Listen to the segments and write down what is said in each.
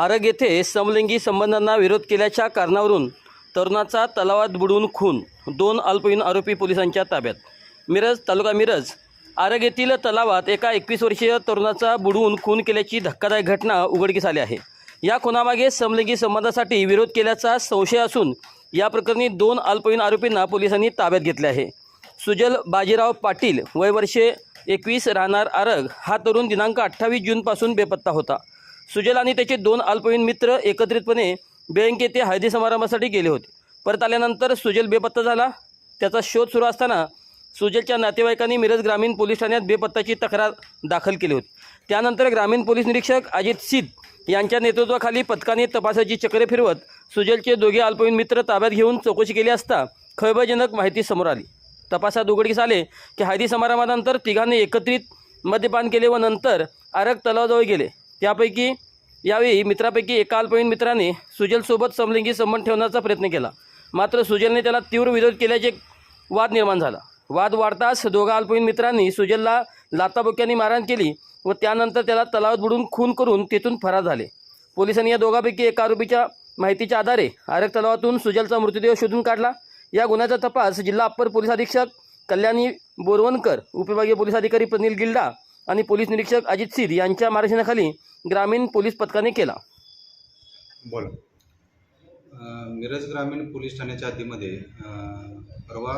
आरग येथे समलिंगी संबंधांना विरोध केल्याच्या कारणावरून तरुणाचा तलावात बुडवून खून दोन अल्पवयीन आरोपी पोलिसांच्या ताब्यात. मिरज तालुका मिरज आरग येथील तलावात एका एकवीस वर्षीय तरुणाचा बुडवून खून केल्याची धक्कादायक घटना उघडकीस आली आहे. या खुनामागे समलिंगी संबंधासाठी विरोध केल्याचा संशय असून या प्रकरणी दोन अल्पवयीन आरोपींना पोलिसांनी ताब्यात घेतले आहे. सुजल बाजीराव पाटील वय वर्षे एकवीस राहणार आरग हा तरुण दिनांक अठ्ठावीस जूनपासून बेपत्ता होता. सुजल आणि त्याचे दोन अल्पवयीन मित्र एकत्रितपणे बेळंकी येथे हळदी समारंभासाठी गेले होते. परत आल्यानंतर सुजल बेपत्ता झाला. त्याचा शोध सुरू असताना सुजलच्या नातेवाईकांनी मिरज ग्रामीण पोलीस ठाण्यात बेपत्ताची तक्रार दाखल केली होती. त्यानंतर ग्रामीण पोलीस निरीक्षक अजित सिद्ध यांच्या नेतृत्वाखाली पथकाने तपासाची चक्रे फिरवत सुजलचे दोघे अल्पवयीन मित्र ताब्यात घेऊन चौकशी केली असता खळबळजनक माहिती समोर आली. तपासात उघडकीस आले की हळदी समारंभानंतर तिघांनी एकत्रित मद्यपान केले व नंतर आरग तलावाजवळ गेले. त्यापैकी यावेळी मित्रापैकी एका अल्पवयीन मित्राने सुजलसोबत समलिंगी संबंध ठेवण्याचा प्रयत्न केला. मात्र सुजलने त्याला तीव्र विरोध केल्याचे वाद निर्माण झाला. वाद वाढताच दोघा अल्पवयीन मित्रांनी सुजलला लाताबुक्यांनी मारहाण केली व त्यानंतर त्याला तलावात बुडून खून करून तेथून फरार झाले. पोलिसांनी या दोघांपैकी एका आरोपीच्या माहितीच्या आधारे आरग तलावातून सुजलचा मृतदेह शोधून काढला. या गुन्ह्याचा तपास जिल्हा अप्पर पोलीस अधीक्षक कल्याणी बोरवणकर उपविभागीय पोलीस अधिकारी प्रनिल गिल्डा आणि पोलीस निरीक्षक अजित सिर यांच्या मार्गदर्शनाखाली ग्रामीण पोलीस पथकाने केला. बोला. अ, मिरज ग्रामीण पोलीस ठाण्याच्या हद्दीमध्ये अ, परवा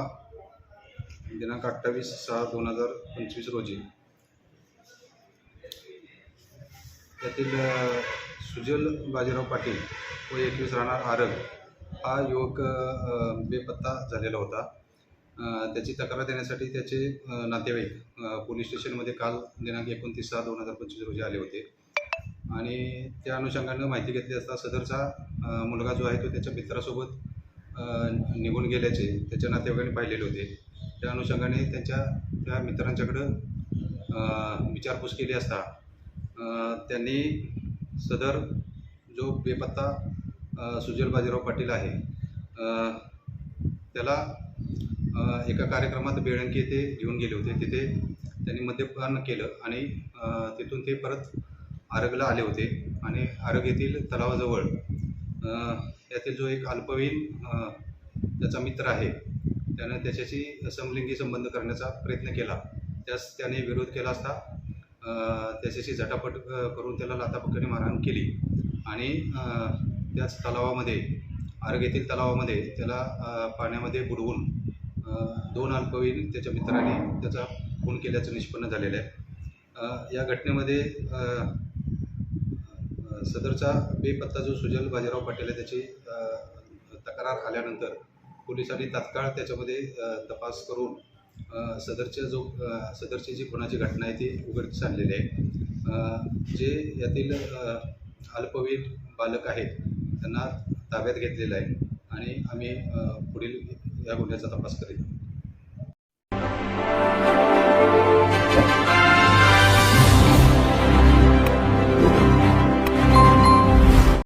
दिनांक अठ्ठावीस सहा दोन हजार पंचवीस रोजी त्यातील अ, सुजल बाजीराव पाटील व एकवीस राहणार आरग हा युवक अ, बेपत्ता झालेला होता. त्याची तक्रार देण्यासाठी त्याचे नातेवाईक पोलीस स्टेशनमध्ये काल दिनांक एकोणतीस सहा दोन हजार पंचवीस रोजी आले होते. आणि त्या अनुषंगानं माहिती घेतली असता सदरचा मुलगा जो आहे तो त्याच्या मित्रासोबत निघून गेल्याचे त्याच्या नातेवाईकांनी पाहिलेले होते. त्या अनुषंगाने त्यांच्या त्या मित्रांच्याकडं विचारपूस केली असता त्यांनी सदर जो बेपत्ता सुजल बाजीराव पाटील आहे त्याला एका कार्यक्रमात बेळंकी येथे घेऊन गेले होते. तिथे त्यांनी मद्यपान केलं आणि तिथून ते परत आरगला आले होते. आणि आरग येथील तलावाजवळ त्यातील यातील जो एक अल्पवयीन त्याचा मित्र आहे त्यानं त्याच्याशी समलिंगी संबंध करण्याचा प्रयत्न केला. त्यास त्याने विरोध केला असता त्याच्याशी झटापट करून त्याला लातापक्काने मारहाण केली. आणि त्याच तलावामध्ये आरग येथील तलावामध्ये त्याला पाण्यामध्ये बुडवून दोन अल्पवयीन त्याच्या मित्राने त्याचा खून केल्याचं निष्पन्न झालेलं आहे. या घटनेमध्ये सदरचा बेपत्ता जो सुजल बाजीराव पाटील आहे त्याची तक्रार आल्यानंतर पोलिसांनी तात्काळ त्याच्यामध्ये तपास करून सदरच्या जो सदरची जी खुनाची घटना आहे ती उघडकीस आणलेली आहे. जे यातील अल्पवयीन बालक आहेत त्यांना ताब्यात घेतलेलं आहे. आणि आम्ही पुढील या गुन्ह्याचा तपास करीत